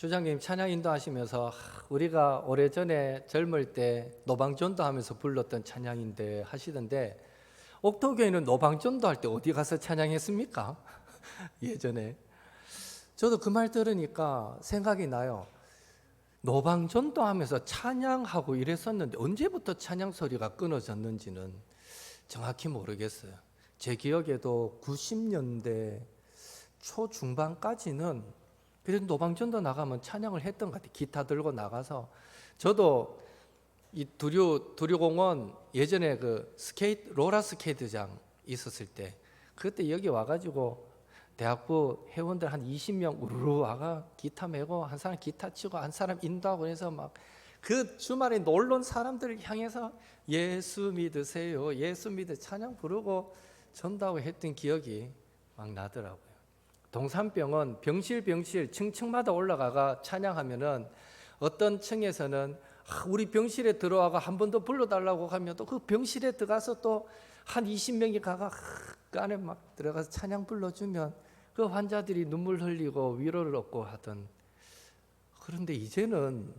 주장님 찬양 인도하시면서 하, 우리가 오래전에 젊을 때 노방전도 하면서 불렀던 찬양인데 하시던데 옥토교회는 노방전도 할 때 어디 가서 찬양했습니까? 예전에 저도 그 말 들으니까 생각이 나요. 노방전도 하면서 찬양하고 이랬었는데 언제부터 찬양 소리가 끊어졌는지는 정확히 모르겠어요. 제 기억에도 90년대 초중반까지는 그래도 노방전도 나가면 찬양을 했던 것 같아요. 기타 들고 나가서 저도 이 두류 두류공원 예전에 그 스케이트 로라 스케이트장 있었을 때 그때 여기 와가지고 대학부 회원들 한 20명 우르르 와가 기타 메고 한 사람 기타 치고 한 사람 인도하고 해서 막 그 주말에 놀러 온 사람들을 향해서 예수 믿으세요 예수 믿으 찬양 부르고 전도하고 했던 기억이 막 나더라고요. 동산병은 병실 병실 층층마다 올라가가 찬양하면은 어떤 층에서는 아, 우리 병실에 들어와가 한 번 더 불러달라고 하면 또 그 병실에 들어가서 또 한 20명이 가가 아, 그 안에 막 들어가서 찬양 불러주면 그 환자들이 눈물 흘리고 위로를 얻고 하던 그런데 이제는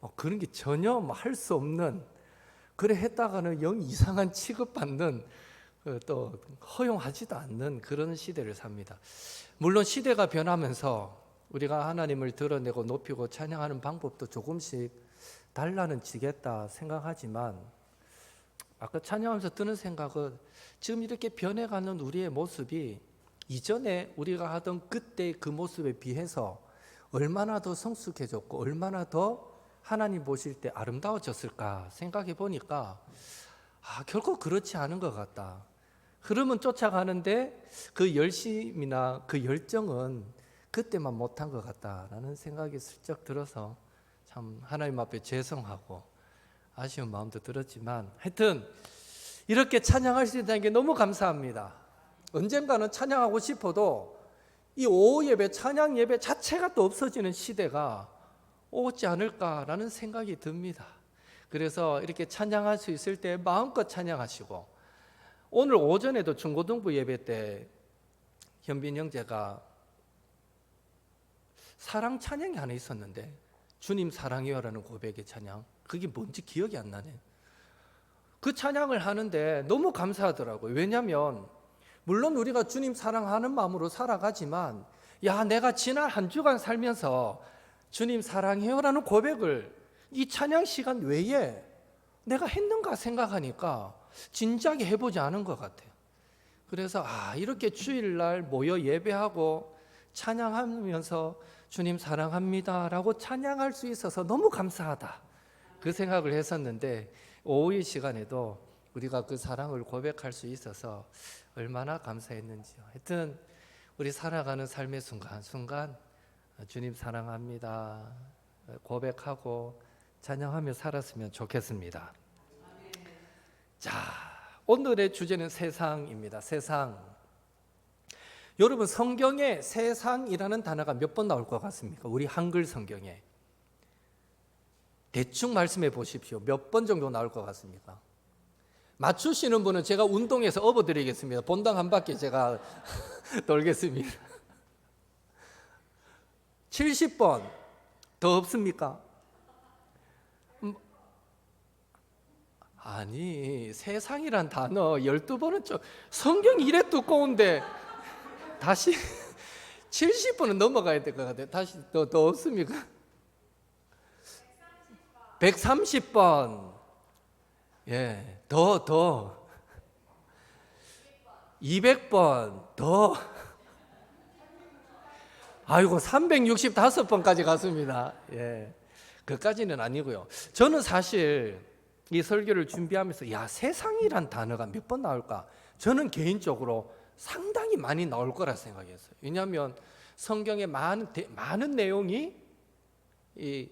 뭐 그런 게 전혀 뭐할수 없는 그래 했다가는 영 이상한 취급받는 그 또 허용하지도 않는 그런 시대를 삽니다. 물론 시대가 변하면서 우리가 하나님을 드러내고 높이고 찬양하는 방법도 조금씩 달라는 지겠다 생각하지만 아까 찬양하면서 드는 생각은 지금 이렇게 변해가는 우리의 모습이 이전에 우리가 하던 그때 그 모습에 비해서 얼마나 더 성숙해졌고 얼마나 더 하나님 보실 때 아름다워졌을까 생각해 보니까 아, 결코 그렇지 않은 것 같다. 흐름은 쫓아가는데 그 열심이나 그 열정은 그때만 못한 것 같다라는 생각이 슬쩍 들어서 참 하나님 앞에 죄송하고 아쉬운 마음도 들었지만 하여튼 이렇게 찬양할 수 있다는 게 너무 감사합니다. 언젠가는 찬양하고 싶어도 이 오후 예배, 찬양 예배 자체가 또 없어지는 시대가 오지 않을까라는 생각이 듭니다. 그래서 이렇게 찬양할 수 있을 때 마음껏 찬양하시고 오늘 오전에도 중고등부 예배 때 현빈 형제가 사랑 찬양이 하나 있었는데 주님 사랑해요라는 고백의 찬양 그게 뭔지 기억이 안 나네. 그 찬양을 하는데 너무 감사하더라고요. 왜냐하면 물론 우리가 주님 사랑하는 마음으로 살아가지만 야 내가 지난 한 주간 살면서 주님 사랑해요라는 고백을 이 찬양 시간 외에 내가 했는가 생각하니까 진작에 해보지 않은 것 같아요. 그래서 아 이렇게 주일날 모여 예배하고 찬양하면서 주님 사랑합니다라고 찬양할 수 있어서 너무 감사하다 그 생각을 했었는데 오후의 시간에도 우리가 그 사랑을 고백할 수 있어서 얼마나 감사했는지요. 하여튼 우리 살아가는 삶의 순간 순간 주님 사랑합니다 고백하고 찬양하며 살았으면 좋겠습니다. 자, 오늘의 주제는 세상입니다. 세상. 여러분 성경에 세상이라는 단어가 몇 번 나올 것 같습니까? 우리 한글 성경에 대충 말씀해 보십시오. 몇 번 정도 나올 것 같습니까? 맞추시는 분은 제가 운동해서 업어드리겠습니다. 본당 한 바퀴 제가 돌겠습니다. 70번 더 없습니까? 아니 세상이란 단어 12번은 좀 성경이 이래 두꺼운데 다시 70번은 넘어가야 될 것 같아요. 다시 더, 더 없습니까? 130번. 예, 더, 더. 200번, 더. 아이고, 365번까지 갔습니다. 예. 그까지는 아니고요. 저는 사실 이 설교를 준비하면서 야, 세상이란 단어가 몇 번 나올까? 저는 개인적으로 상당히 많이 나올 거라 생각했어요. 왜냐하면 성경의 많은 대, 많은 내용이 이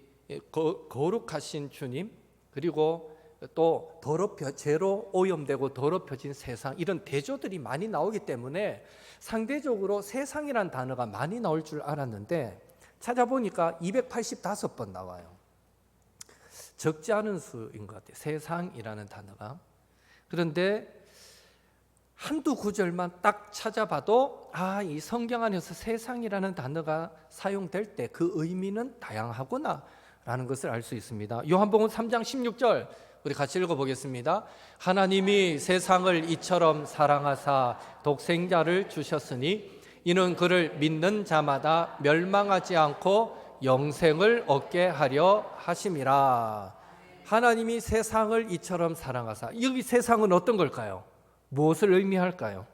거, 거룩하신 주님 그리고 또 더럽혀 죄로 오염되고 더럽혀진 세상 이런 대조들이 많이 나오기 때문에 상대적으로 세상이란 단어가 많이 나올 줄 알았는데 찾아보니까 285번 나와요. 적지 않은 수인 것 같아요. 세상이라는 단어가. 그런데 한두 구절만 딱 찾아봐도 아, 이 성경 안에서 세상이라는 단어가 사용될 때 그 의미는 다양하구나 라는 것을 알 수 있습니다. 요한복음 3장 16절 우리 같이 읽어 보겠습니다. 하나님이 세상을 이처럼 사랑하사 독생자를 주셨으니 이는 그를 믿는 자마다 멸망하지 않고 영생을 얻게 하려 하심이라. 하나님이 세상을 이처럼 사랑하사 여기 세상은 어떤 걸까요? 무엇을 의미할까요?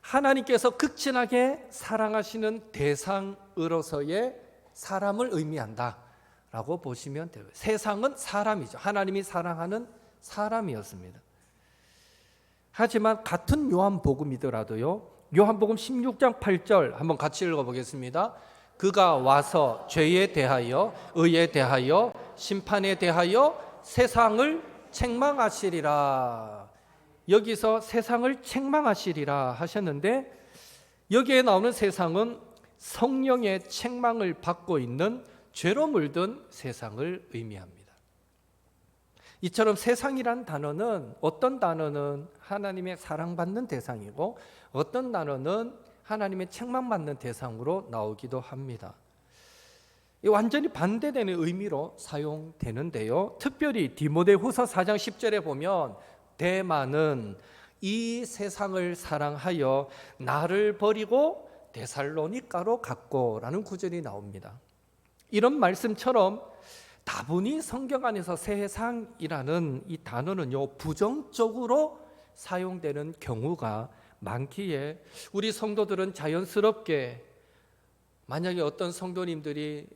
하나님께서 극진하게 사랑하시는 대상으로서의 사람을 의미한다 라고 보시면 돼요. 세상은 사람이죠. 하나님이 사랑하는 사람이었습니다. 하지만 같은 요한복음이더라도요. 요한복음 16장 8절 한번 같이 읽어 보겠습니다. 그가 와서 죄에 대하여 의에 대하여 심판에 대하여 세상을 책망하시리라. 여기서 세상을 책망하시리라 하셨는데 여기에 나오는 세상은 성령의 책망을 받고 있는 죄로 물든 세상을 의미합니다. 이처럼 세상이란 단어는 어떤 단어는 하나님의 사랑받는 대상이고 어떤 단어는 하나님의 책망받는 대상으로 나오기도 합니다. 이 완전히 반대되는 의미로 사용되는데요. 특별히 디모데후서 4장 10절에 보면 대만은 이 세상을 사랑하여 나를 버리고 데살로니가로 갔고라는 구절이 나옵니다. 이런 말씀처럼 다분히 성경 안에서 세상이라는 이 단어는요 부정적으로 사용되는 경우가 많기에 우리 성도들은 자연스럽게 만약에 어떤 성도님들이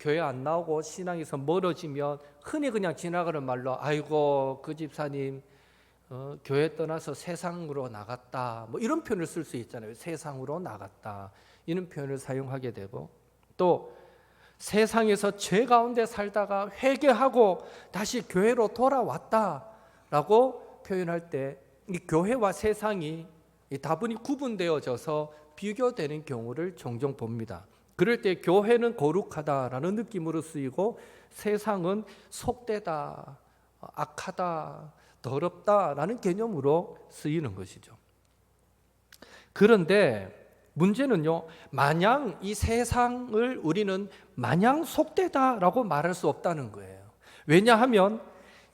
교회 안 나오고 신앙에서 멀어지면 흔히 그냥 지나가는 말로 아이고 그 집사님 어, 교회 떠나서 세상으로 나갔다. 뭐 이런 표현을 쓸 수 있잖아요. 세상으로 나갔다. 이런 표현을 사용하게 되고 또 세상에서 죄 가운데 살다가 회개하고 다시 교회로 돌아왔다라고 표현할 때 이 교회와 세상이 이 다분히 구분되어져서 비교되는 경우를 종종 봅니다. 그럴 때 교회는 거룩하다라는 느낌으로 쓰이고 세상은 속되다, 악하다, 더럽다라는 개념으로 쓰이는 것이죠. 그런데 문제는요, 마냥 이 세상을 우리는 마냥 속되다라고 말할 수 없다는 거예요. 왜냐하면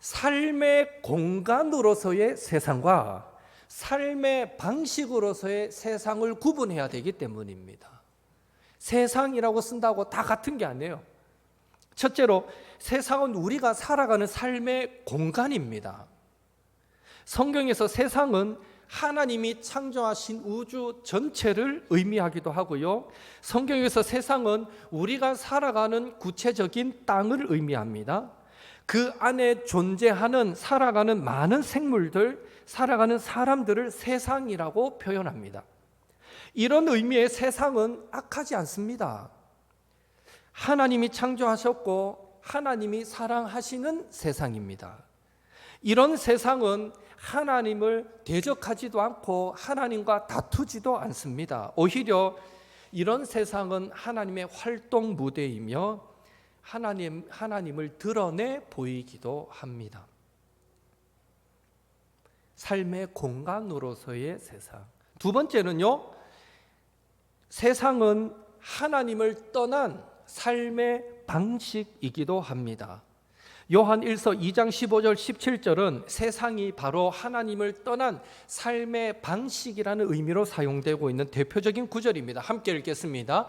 삶의 공간으로서의 세상과 삶의 방식으로서의 세상을 구분해야 되기 때문입니다. 세상이라고 쓴다고 다 같은 게 아니에요. 첫째로 세상은 우리가 살아가는 삶의 공간입니다. 성경에서 세상은 하나님이 창조하신 우주 전체를 의미하기도 하고요. 성경에서 세상은 우리가 살아가는 구체적인 땅을 의미합니다. 그 안에 존재하는 살아가는 많은 생물들, 살아가는 사람들을 세상이라고 표현합니다. 이런 의미의 세상은 악하지 않습니다. 하나님이 창조하셨고 하나님이 사랑하시는 세상입니다. 이런 세상은 하나님을 대적하지도 않고 하나님과 다투지도 않습니다. 오히려 이런 세상은 하나님의 활동 무대이며 하나님 하나님을 드러내 보이기도 합니다. 삶의 공간으로서의 세상. 두 번째는요. 세상은 하나님을 떠난 삶의 방식이기도 합니다. 요한 1서 2장 15절 17절은 세상이 바로 하나님을 떠난 삶의 방식이라는 의미로 사용되고 있는 대표적인 구절입니다. 함께 읽겠습니다.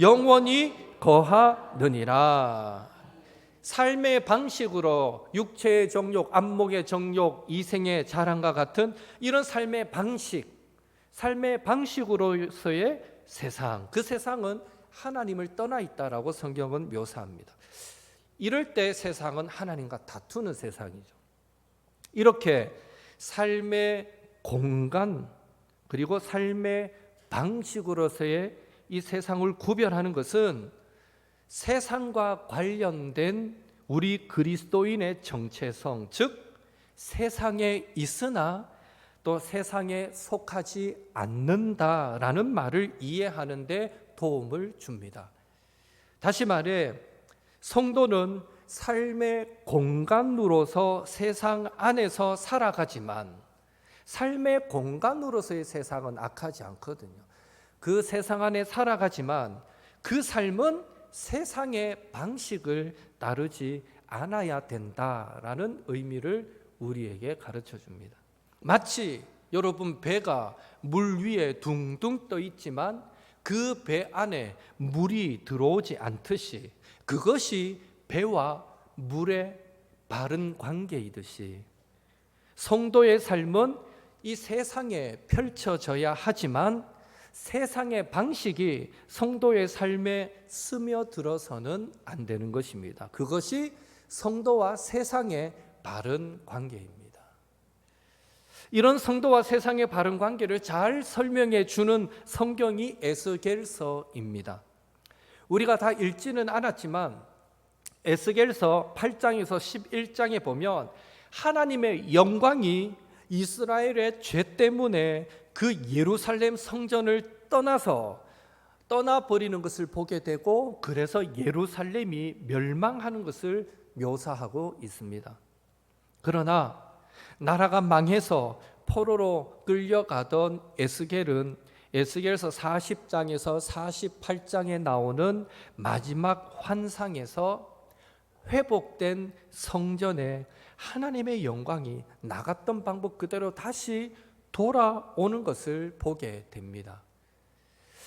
영원히 거하느니라 삶의 방식으로 육체의 정욕, 안목의 정욕, 이생의 자랑과 같은 이런 삶의 방식, 삶의 방식으로서의 세상, 그 세상은 하나님을 떠나 있다라고 성경은 묘사합니다. 이럴 때 세상은 하나님과 다투는 세상이죠. 이렇게 삶의 공간 그리고 삶의 방식으로서의 이 세상을 구별하는 것은 세상과 관련된 우리 그리스도인의 정체성, 즉 세상에 있으나 또 세상에 속하지 않는다라는 말을 이해하는데 도움을 줍니다. 다시 말해 성도는 삶의 공간으로서 세상 안에서 살아가지만 삶의 공간으로서의 세상은 악하지 않거든요. 그 세상 안에 살아가지만 그 삶은 세상의 방식을 따르지 않아야 된다라는 의미를 우리에게 가르쳐 줍니다. 마치 여러분 배가 물 위에 둥둥 떠 있지만 그 배 안에 물이 들어오지 않듯이 그것이 배와 물의 바른 관계이듯이 성도의 삶은 이 세상에 펼쳐져야 하지만 세상의 방식이 성도의 삶에 스며들어서는 안 되는 것입니다. 그것이 성도와 세상의 바른 관계입니다. 이런 성도와 세상의 바른 관계를 잘 설명해 주는 성경이 에스겔서입니다. 우리가 다 읽지는 않았지만 에스겔서 8장에서 11장에 보면 하나님의 영광이 이스라엘의 죄 때문에 그 예루살렘 성전을 떠나서 떠나버리는 것을 보게 되고 그래서 예루살렘이 멸망하는 것을 묘사하고 있습니다. 그러나 나라가 망해서 포로로 끌려가던 에스겔은 에스겔서 40장에서 48장에 나오는 마지막 환상에서 회복된 성전에 하나님의 영광이 나갔던 방법 그대로 다시 돌아오는 것을 보게 됩니다.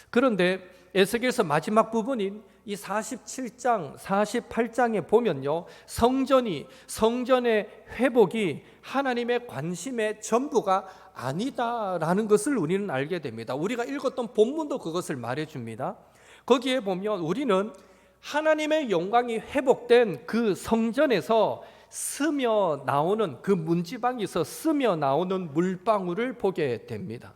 그런데 에스겔서 마지막 부분인 이 47장, 48장에 보면요. 성전이 성전의 회복이 하나님의 관심의 전부가 아니다라는 것을 우리는 알게 됩니다. 우리가 읽었던 본문도 그것을 말해 줍니다. 거기에 보면 우리는 하나님의 영광이 회복된 그 성전에서 스며 나오는 그 문지방에서 스며 나오는 물방울을 보게 됩니다.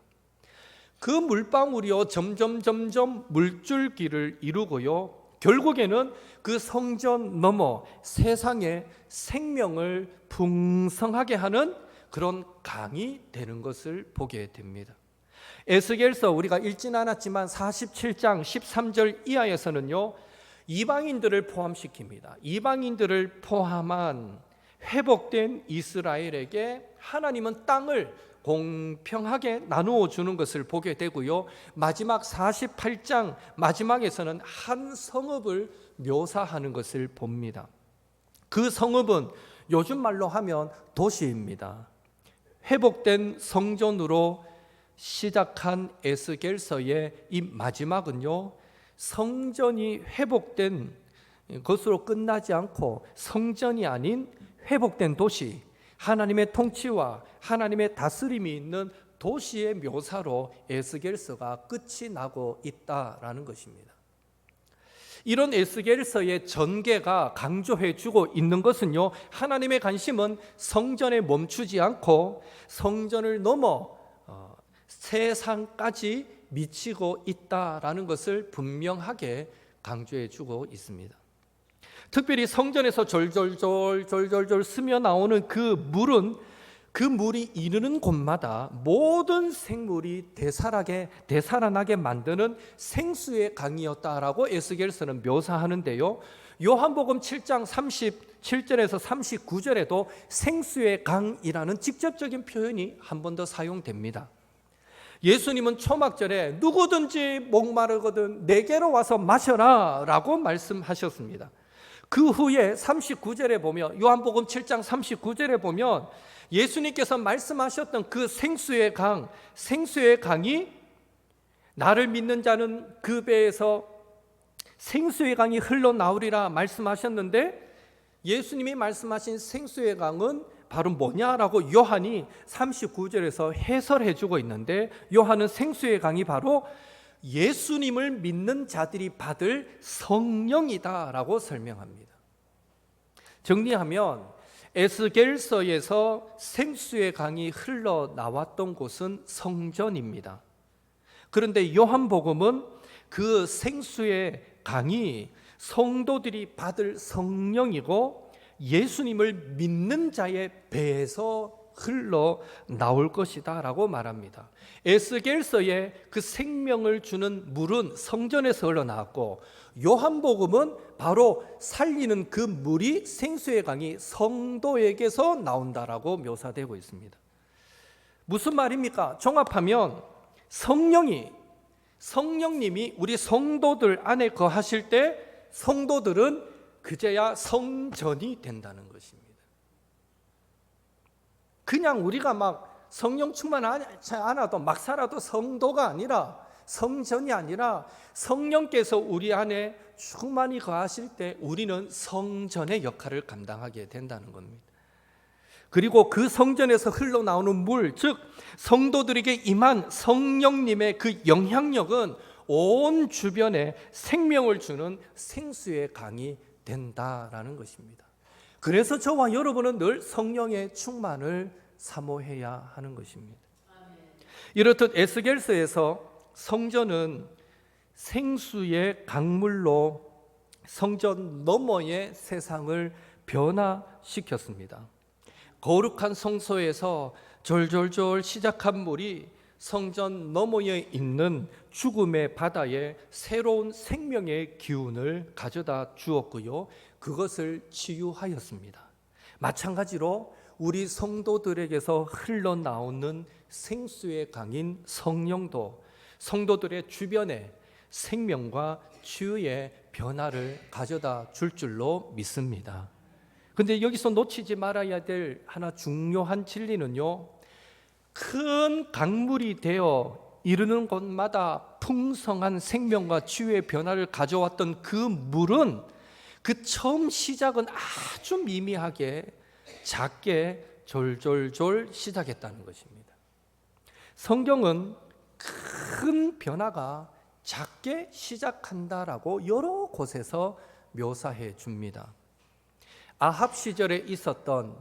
그 물방울이요 점점 점점 물줄기를 이루고요 결국에는 그 성전 넘어 세상에 생명을 풍성하게 하는 그런 강이 되는 것을 보게 됩니다. 에스겔서 우리가 읽진 않았지만 47장 13절 이하에서는요 이방인들을 포함시킵니다. 이방인들을 포함한 회복된 이스라엘에게 하나님은 땅을 공평하게 나누어 주는 것을 보게 되고요. 마지막 48장 마지막에서는 한 성읍을 묘사하는 것을 봅니다. 그 성읍은 요즘 말로 하면 도시입니다. 회복된 성전으로 시작한 에스겔서의 이 마지막은요. 성전이 회복된 것으로 끝나지 않고 성전이 아닌 회복된 도시, 하나님의 통치와 하나님의 다스림이 있는 도시의 묘사로 에스겔서가 끝이 나고 있다라는 것입니다. 이런 에스겔서의 전개가 강조해 주고 있는 것은요. 하나님의 관심은 성전에 멈추지 않고 성전을 넘어 어, 세상까지 미치고 있다라는 것을 분명하게 강조해 주고 있습니다. 특별히 성전에서 졸졸졸 졸졸졸 스며 나오는 그 물은 그 물이 이르는 곳마다 모든 생물이 대살하게 대살아나게 만드는 생수의 강이었다라고 에스겔서는 묘사하는데요. 요한복음 7장 37절에서 39절에도 생수의 강이라는 직접적인 표현이 한 번 더 사용됩니다. 예수님은 초막절에 누구든지 목마르거든 내게로 와서 마셔라 라고 말씀하셨습니다. 그 후에 39절에 보면 요한복음 7장 39절에 보면 예수님께서 말씀하셨던 그 생수의 강, 생수의 강이 나를 믿는 자는 그 배에서 생수의 강이 흘러나오리라 말씀하셨는데 예수님이 말씀하신 생수의 강은 바로 뭐냐라고 요한이 39절에서 해설해 주고 있는데 요한은 생수의 강이 바로 예수님을 믿는 자들이 받을 성령이다라고 설명합니다. 정리하면 에스겔서에서 생수의 강이 흘러 나왔던 곳은 성전입니다. 그런데 요한복음은 그 생수의 강이 성도들이 받을 성령이고 예수님을 믿는 자의 배에서 흘러 나올 것이다라고 말합니다. 에스겔서에 그 생명을 주는 물은 성전에서 흘러 나왔고 요한복음은 바로 살리는 그 물이 생수의 강이 성도에게서 나온다라고 묘사되고 있습니다. 무슨 말입니까? 종합하면 성령이 성령님이 우리 성도들 안에 거하실 때 성도들은 그제야 성전이 된다는 것입니다. 그냥 우리가 막 성령 충만하지 않아도 막 살아도 성도가 아니라 성전이 아니라 성령께서 우리 안에 충만히 거하실 때 우리는 성전의 역할을 감당하게 된다는 겁니다. 그리고 그 성전에서 흘러나오는 물, 즉 성도들에게 임한 성령님의 그 영향력은 온 주변에 생명을 주는 생수의 강이 된다라는 것입니다. 그래서 저와 여러분은 늘 성령의 충만을 사모해야 하는 것입니다. 이렇듯 에스겔서에서 성전은 생수의 강물로 성전 너머의 세상을 변화시켰습니다. 거룩한 성소에서 졸졸졸 시작한 물이 성전 너머에 있는 죽음의 바다에 새로운 생명의 기운을 가져다 주었고요. 그것을 치유하였습니다. 마찬가지로 우리 성도들에게서 흘러나오는 생수의 강인 성령도 성도들의 주변에 생명과 치유의 변화를 가져다 줄 줄로 믿습니다. 근데 여기서 놓치지 말아야 될 하나 중요한 진리는요. 큰 강물이 되어 이르는 곳마다 풍성한 생명과 치유의 변화를 가져왔던 그 물은 그 처음 시작은 아주 미미하게 작게 졸졸졸 시작했다는 것입니다. 성경은 큰 변화가 작게 시작한다라고 여러 곳에서 묘사해 줍니다. 아합 시절에 있었던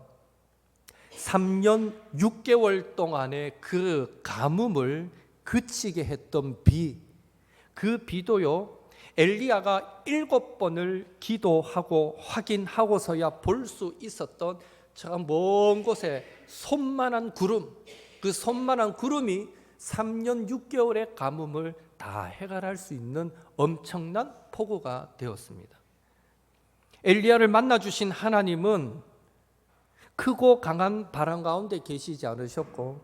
3년 6개월 동안의 그 가뭄을 그치게 했던 비, 그 비도요, 엘리야가 일곱 번을 기도하고 확인하고서야 볼 수 있었던 저 먼 곳에 손만한 구름, 그 손만한 구름이 3년 6개월의 가뭄을 다 해결할 수 있는 엄청난 폭우가 되었습니다. 엘리야를 만나 주신 하나님은 크고 강한 바람 가운데 계시지 않으셨고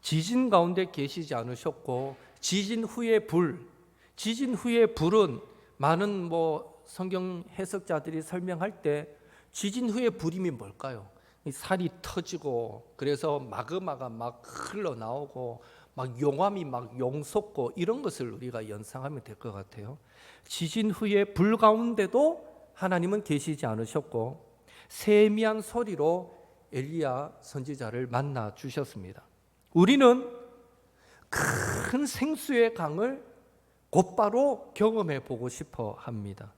지진 가운데 계시지 않으셨고 지진 후에 불 지진 후에 불은 많은 뭐 성경 해석자들이 설명할 때 지진 후에 불임이 뭘까요? 살이 터지고 그래서 마그마가 막 흘러나오고 막 용암이 막 용솟고 이런 것을 우리가 연상하면 될 것 같아요. 지진 후에 불 가운데도 하나님은 계시지 않으셨고 세미한 소리로 엘리야 선지자를 만나 주셨습니다. 우리는 큰 생수의 강을 곧바로 경험해 보고 싶어 합니다.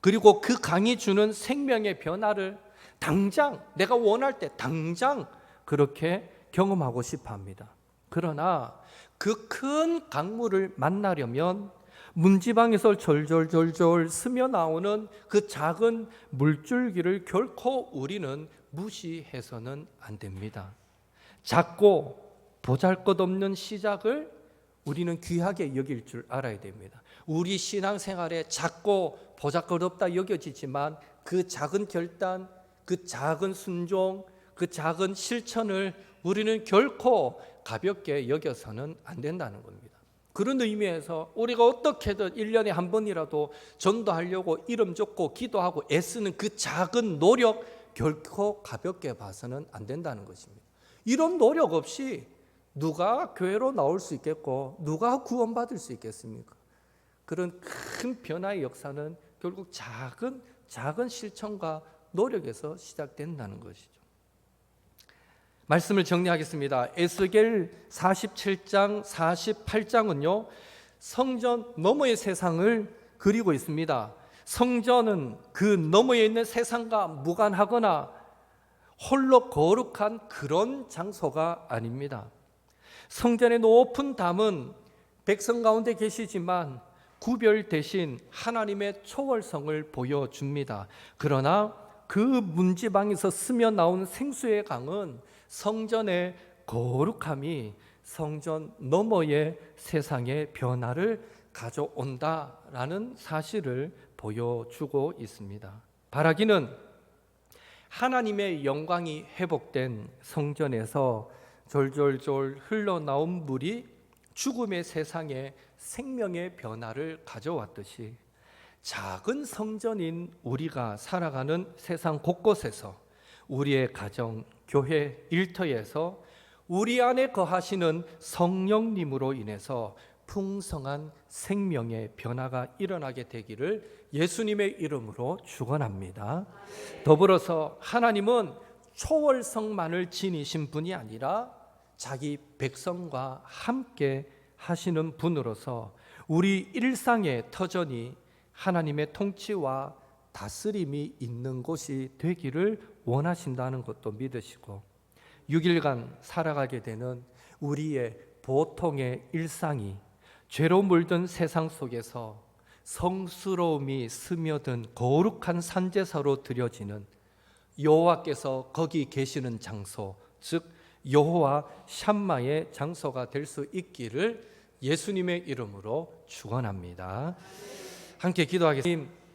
그리고 그 강이 주는 생명의 변화를 당장 내가 원할 때 당장 그렇게 경험하고 싶어 합니다. 그러나 그 큰 강물을 만나려면 문지방에서 졸졸졸졸 스며 나오는 그 작은 물줄기를 결코 우리는 무시해서는 안 됩니다. 작고 보잘것없는 시작을 우리는 귀하게 여길 줄 알아야 됩니다. 우리 신앙생활에 작고 보잘것없다 여겨지지만 그 작은 결단, 그 작은 순종, 그 작은 실천을 우리는 결코 가볍게 여겨서는 안 된다는 겁니다. 그런 의미에서 우리가 어떻게든 1년에 한 번이라도 전도하려고 이름 적고 기도하고 애쓰는 그 작은 노력 결코 가볍게 봐서는 안 된다는 것입니다. 이런 노력 없이 누가 교회로 나올 수 있겠고 누가 구원받을 수 있겠습니까? 그런 큰 변화의 역사는 결국 작은 작은 실천과 노력에서 시작된다는 것이죠. 말씀을 정리하겠습니다. 에스겔 47장, 48장은요. 성전 너머의 세상을 그리고 있습니다. 성전은 그 너머에 있는 세상과 무관하거나 홀로 거룩한 그런 장소가 아닙니다. 성전의 높은 담은 백성 가운데 계시지만 구별 대신 하나님의 초월성을 보여줍니다. 그러나 그 문지방에서 스며 나온 생수의 강은 성전의 거룩함이 성전 너머의 세상의 변화를 가져온다라는 사실을 보여주고 있습니다. 바라기는 하나님의 영광이 회복된 성전에서 졸졸졸 흘러나온 물이 죽음의 세상에 생명의 변화를 가져왔듯이 작은 성전인 우리가 살아가는 세상 곳곳에서 우리의 가정, 교회, 일터에서 우리 안에 거하시는 성령님으로 인해서 풍성한 생명의 변화가 일어나게 되기를 예수님의 이름으로 축원합니다. 더불어서 하나님은 초월성만을 지니신 분이 아니라 자기 백성과 함께 하시는 분으로서 우리 일상의 터전이 하나님의 통치와 다스림이 있는 곳이 되기를 원하신다는 것도 믿으시고 6일간 살아가게 되는 우리의 보통의 일상이 죄로 물든 세상 속에서 성스러움이 스며든 거룩한 산제사로 드려지는 여호와께서 거기 계시는 장소, 즉 여호와 샴마의 장소가 될 수 있기를 예수님의 이름으로 축원합니다. 함께 기도하겠습니다.